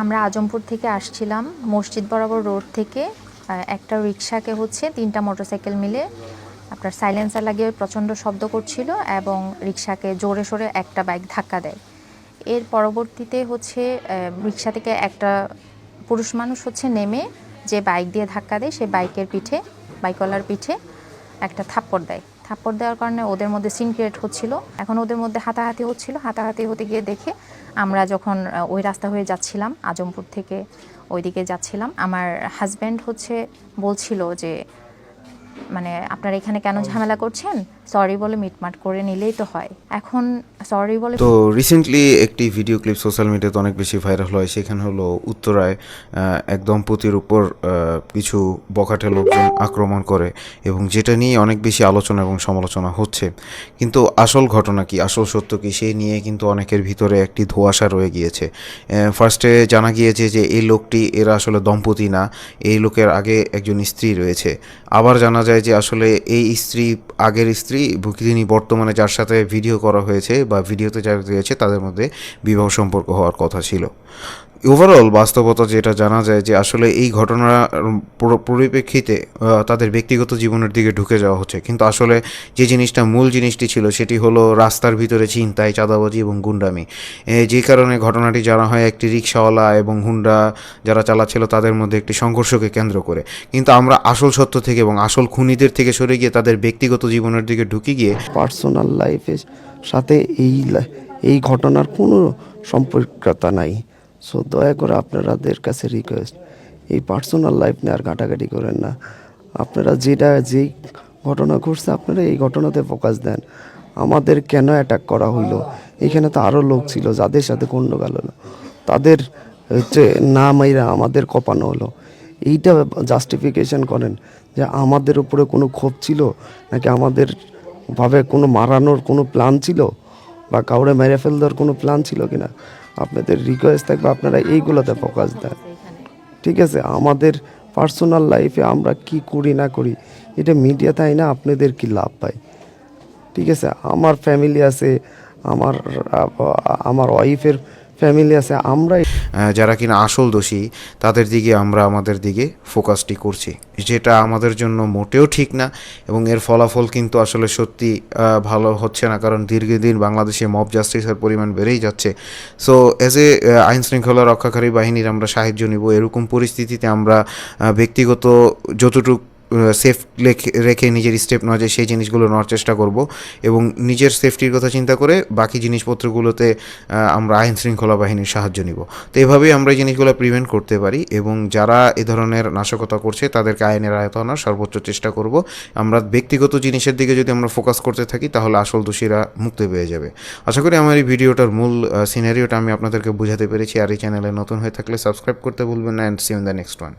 আমরা আজমপুর থেকে আসছিলাম, মসজিদ বরাবর রোড থেকে একটা রিক্সাকে হচ্ছে তিনটা মোটরসাইকেল মিলে আপনার সাইলেন্সার লাগিয়ে প্রচণ্ড শব্দ করছিল এবং রিক্সাকে জোরে সোরে একটা বাইক ধাক্কা দেয়। এর পরবর্তীতে হচ্ছে রিক্সা থেকে একটা পুরুষ মানুষ হচ্ছে নেমে যে বাইক দিয়ে ধাক্কা দেয়, সে বাইকের পিঠে বাইকওয়ালার পিঠে একটা থাপ্পড় দেয়। থাপ্পড় দেওয়ার কারণে ওদের মধ্যে সিন ক্রিয়েট হচ্ছিল। এখন ওদের মধ্যে হাতাহাতি হচ্ছিল। হাতাহাতি হতে গিয়ে দেখে আমরা যখন ওই রাস্তা হয়ে যাচ্ছিলাম, আজমপুর থেকে ওইদিকে যাচ্ছিলাম, আমার হাজব্যান্ড হচ্ছে বলছিল যে মানে আপনারা এখানে কেন ঝামেলা করছেন? সরি বলে মিটমাট করে নিলেই তো হয়। এখন সরি বলে তো রিসেন্টলি একটি ভিডিও ক্লিপ সোশ্যাল মিডিয়াতে অনেক বেশি ভাইরাল হয়। সেখানে হলো উত্তরায় এক দম্পতির উপর কিছু বখাটে লোকজন আক্রমণ করে এবং যেটা নিয়ে অনেক বেশি আলোচনা এবং সমালোচনা হচ্ছে। কিন্তু আসল ঘটনা কি আসল সত্য কি সেই নিয়ে কিন্তু অনেকের ভিতরে একটি ধোঁয়াশা রয়ে গিয়েছে। ফার্স্টে জানা গিয়েছে যে এই লোকটি এরা আসলে দম্পতি না এই লোকের আগে একজন স্ত্রী রয়েছে। আবার জানা যায় যে আসলে এই স্ত্রী, আগের স্ত্রী তিনি বর্তমানে যার সাথে ভিডিও করা হয়েছে বা ভিডিওতে যারা রয়েছে তাদের মধ্যে বিবাহ সম্পর্ক হওয়ার কথা ছিল। ওভারঅল বাস্তবতা যেটা জানা যায় যে আসলে এই ঘটনার পরিপ্রেক্ষিতে তাদের ব্যক্তিগত জীবনের দিকে ঢুকে যাওয়া হচ্ছে। কিন্তু আসলে যে জিনিসটা মূল জিনিসটি ছিল সেটি হলো রাস্তার ভিতরে চিন্তায় চাঁদাবাজি এবং গুন্ডামি। যে কারণে ঘটনাটি জানা হয় একটি রিক্সাওয়ালা এবং হুন্ডা যারা চালাচ্ছিল তাদের মধ্যে একটি সংঘর্ষকে কেন্দ্র করে। কিন্তু আমরা আসল সত্য থেকে এবং আসল খুনিদের থেকে সরে গিয়ে তাদের ব্যক্তিগত জীবনের দিকে ঢুকে গিয়ে পার্সোনাল লাইফের সাথে এই এই ঘটনার কোনো সম্পর্কতা নাই। সো দয়া করে আপনাদের কাছে রিকোয়েস্ট এই পার্সোনাল লাইফ নিয়ে আর ঘাটাঘাটি করেন না। আপনারা যেটা, যেই ঘটনা ঘটছে, আপনারা এই ঘটনাতে ফোকাস দেন। আমাদের কেন অ্যাটাক করা হইল? এখানে তো আরও লোক ছিল, যাদের সাথে গণ্ডগোল হলো তাদের হচ্ছে না মাইরা আমাদের কপানো হলো। এইটা জাস্টিফিকেশন করেন যে আমাদের উপরে কোনো ক্ষোভ ছিল, নাকি আমাদের ভাবে কোনো মারানোর কোনো প্ল্যান ছিল, বা কাউরে মেরে ফেল দেওয়ার কোনো প্ল্যান ছিল কিনা? আপনাদের রিকোয়েস্ট থাকবে, আপনারা এইগুলোতে ফোকাস দেন। ঠিক আছে? আমাদের পার্সোনাল লাইফে আমরা কি করি, না করি, এটা মিডিয়া তাই না? আপনাদের কি লাভ পাই ঠিক আছে? আমার ফ্যামিলি আছে, আমার আমার ওয়াইফের ফ্যামিলি আছে, আমরাই যারা কিনা আসল দোষী, তাদের দিকে আমরা আমাদের দিকে ফোকাসটি করছি। যেটা আমাদের জন্য মোটেও ঠিক না এবং এর ফলাফল কিন্তু আসলে সত্যি ভালো হচ্ছে না কারণ দীর্ঘদিন বাংলাদেশে মব জাস্টিসের পরিমাণ বেড়েই যাচ্ছে। সো এজ এ আইন শৃঙ্খলা রক্ষাকারী বাহিনীর আমরা সাহায্য নিব। এরকম পরিস্থিতিতে আমরা ব্যক্তিগত যতটুকু সেফ রেখে নিজের স্টেপ নেওয়া যায় সেই জিনিসগুলো নেওয়ার চেষ্টা করব এবং নিজের সেফটির কথা চিন্তা করে বাকি জিনিসপত্রগুলোতে আমরা আইন শৃঙ্খলা বাহিনীর সাহায্য নিব। তো এভাবেই আমরা এই জিনিসগুলো প্রিভেন্ট করতে পারি এবং যারা এ ধরনের নাশকতা করছে তাদেরকে আইনের আয়ত্ত আনার সর্বোচ্চ চেষ্টা করব। আমরা ব্যক্তিগত জিনিসের দিকে যদি আমরা ফোকাস করতে থাকি তাহলে আসল দোষীরা মুক্তি পেয়ে যাবে। আশা করি আমার এই ভিডিওটার মূল সিনারিওটা আমি আপনাদেরকে বোঝাতে পেরেছি। আর এই চ্যানেলে নতুন হয়ে থাকলে সাবস্ক্রাইব করতে ভুলবেন and see in the next one